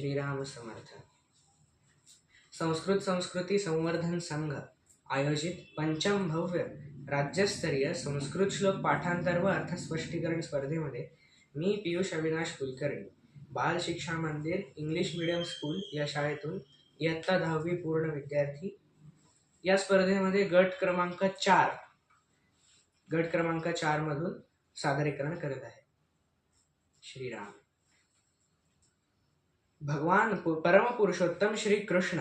श्रीराम समर्थ संस्कृत संस्कृती संवर्धन संघ आयोजित पंचम भव्य राज्यस्तरीय संस्कृत श्लोक पाठांतर व अर्थस्पष्टीकरण स्पर्धेमध्ये मी पियुष अविनाश कुलकर्णी बाल शिक्षा मंदिर इंग्लिश मीडियम स्कूल या शाळेतून इयत्ता दहावी पूर्ण विद्यार्थी. या स्पर्धेमध्ये गट क्रमांक चार गट क्रमांक चारमधून सादरीकरण करत आहे. श्रीराम. भगवान परमपुरुषोत्तम श्री कृष्ण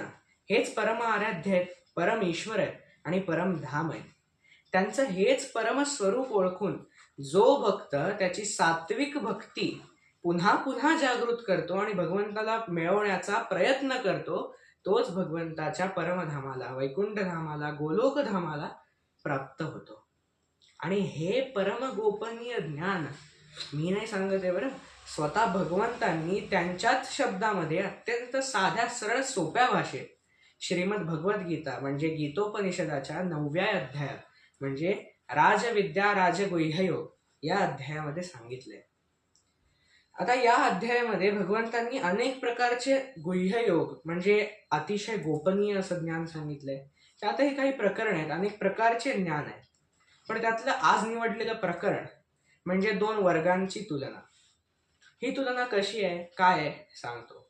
हेच परम आराध्य आहेत परम ईश्वर आहे आणि परम धाम आहे त्यांचं हेच परम स्वरूप ओळखून जो भक्त त्याची सात्विक भक्ती पुन्हा पुन्हा जागृत करतो आणि भगवंताला मिळवण्याचा प्रयत्न करतो तोच भगवंताच्या परमधामाला वैकुंठ धामाला गोलोक धामाला प्राप्त होतो. आणि हे परम गोपनीय ज्ञान मी नाही सांगत आहे बरं स्वतः भगवंतांनी त्यांच्याच शब्दामध्ये अत्यंत साध्या सरळ सोप्या भाषेत श्रीमद भगवद्गीता म्हणजे गीतोपनिषदाच्या नवव्या अध्यायात म्हणजे राजविद्या राजगुह्ययोग या अध्यायामध्ये सांगितले. आता या अध्यायामध्ये भगवंतांनी अनेक प्रकारचे गुह्ययोग म्हणजे अतिशय गोपनीय असं ज्ञान सांगितलंय. त्यातही काही प्रकरण आहेत अनेक प्रकारचे ज्ञान आहेत. पण त्यातलं आज निवडलेलं प्रकरण म्हणजे दोन वर्गांची तुलना. ही तुलना कशी आहे? काय आहे? सांगतो.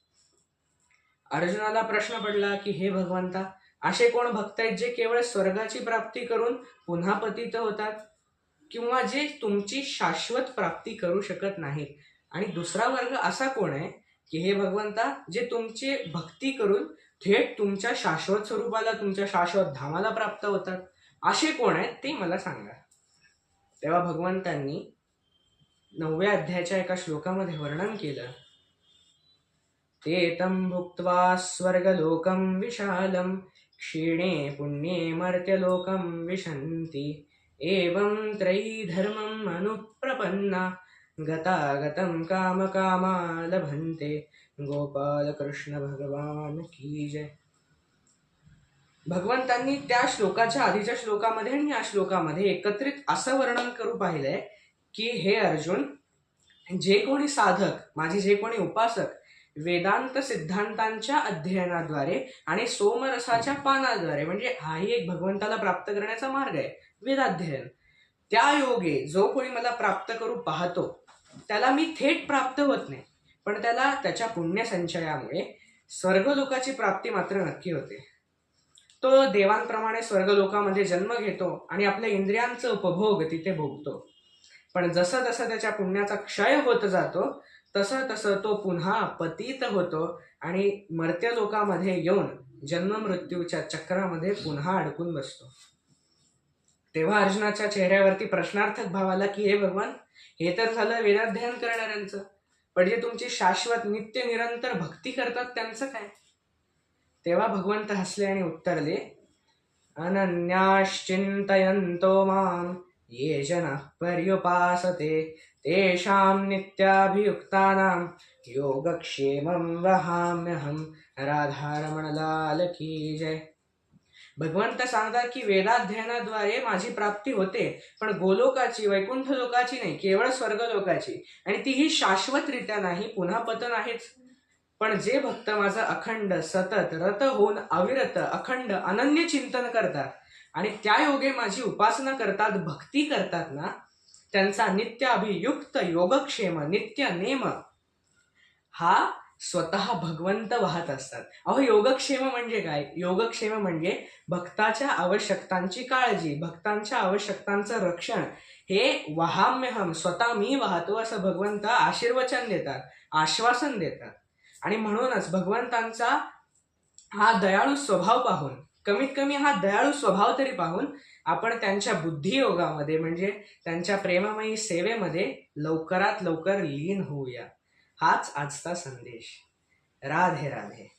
अर्जुनाला प्रश्न पडला की हे भगवंता असे कोण भक्त आहेत जे केवळ स्वर्गाची प्राप्ती करून पुन्हा पतित होतात? किंवा जे तुमची शाश्वत प्राप्ती करू शकत नाहीत? आणि दुसरा वर्ग असा कोण आहे की हे भगवंता जे तुमची भक्ती करून थेट तुमच्या शाश्वत स्वरूपाला तुमच्या शाश्वत धामाला प्राप्त होतात? असे कोण आहेत ते मला सांगा. तेव्हा भगवंतांनी नवव्या अध्यायाच्या एका श्लोकामध्ये वर्णन केलं. ते तम भुक्त्वा स्वर्गलोकं विशालं क्षीणे पुण्ये मर्त्यलोकं विशन्ति एवं त्रयी धर्मम अनुप्रपन्ना गतागतं कामकामा लभन्ते गोपालकृष्ण भगवान की जय. भगवंतांनी त्या श्लोकाच्या आधीच्या श्लोकामध्ये आणि या श्लोकामध्ये एकत्रित असं वर्णन करू पाहिलंय की हे अर्जुन जे कोणी साधक माझे जे कोणी उपासक वेदांत सिद्धांतांच्या अध्ययनाद्वारे आणि सोमरसाच्या पानाद्वारे म्हणजे हाही एक भगवंताला प्राप्त करण्याचा मार्ग आहे वेदाध्ययन. त्या योगे जो कोणी मला प्राप्त करू पाहतो त्याला मी थेट प्राप्त होत नाही. पण त्याला त्याच्या पुण्यसंचयामुळे स्वर्गलोकाची प्राप्ती मात्र नक्की होते. तो देवांप्रमाणे स्वर्गलोकामध्ये जन्म घेतो आणि आपल्या इंद्रियांचं उपभोग तिथे भोगतो. पण जसं जसं त्याच्या पुण्याचा क्षय होत जातो तसं तसं तो पुन्हा पतित होतो आणि मर्त्यलोकामध्ये येऊन जन्म मृत्यूच्या चक्रामध्ये पुन्हा अडकून बसतो. तेव्हा अर्जुनाच्या चेहऱ्यावरती प्रश्नार्थक भाव आला की हे भगवान हे तर झालं वेदाध्ययन करणाऱ्यांचं पण जे तुमची शाश्वत नित्य निरंतर भक्ती करतात त्यांचं काय? तेव्हा भगवंत हसले आणि उत्तरले अनन्याश्चिंतयंतो माम ये जनः पर्युपासते तेषां नित्याभियुक्तानां योगक्षेमं वहाम्यहं। राधारमणलाल की जय। भगवंत सांगतात की वेदाध्ययनाद्वारे माझी प्राप्ती होते पण गोलोकाची वैकुंठ लोकाची नाही केवळ स्वर्ग लोकाची आणि तीही शाश्वतरित्या नाही पुन्हा पतन आहेच पण जे भक्त माझं अखंड सतत रत होऊन अविरत अखंड अनन्य चिंतन करतात आणि त्या योगे माझी उपासना करतात भक्ती करतात ना त्यांचा नित्य अभियुक्त योगक्षेम नित्य नेम हा स्वतः भगवंत वाहत असतात. अहो योगक्षेम म्हणजे काय? योगक्षेम म्हणजे भक्ताच्या आवश्यकतांची काळजी भक्तांच्या आवश्यकतांचं रक्षण. हे वहाम्यहम स्वतः मी वाहतो असं भगवंत आशीर्वचन देतात आश्वासन देतात. आणि म्हणूनच भगवंतांचा हा दयाळू स्वभाव पाहून कमीत कमी हा दयाळू स्वभाव तरी पाहून आपण त्यांच्या बुद्धियोगामध्ये म्हणजे त्यांच्या प्रेममयी सेवेमध्ये लवकरात लवकर लीन होऊया. हाच आजचा संदेश. राधे राधे.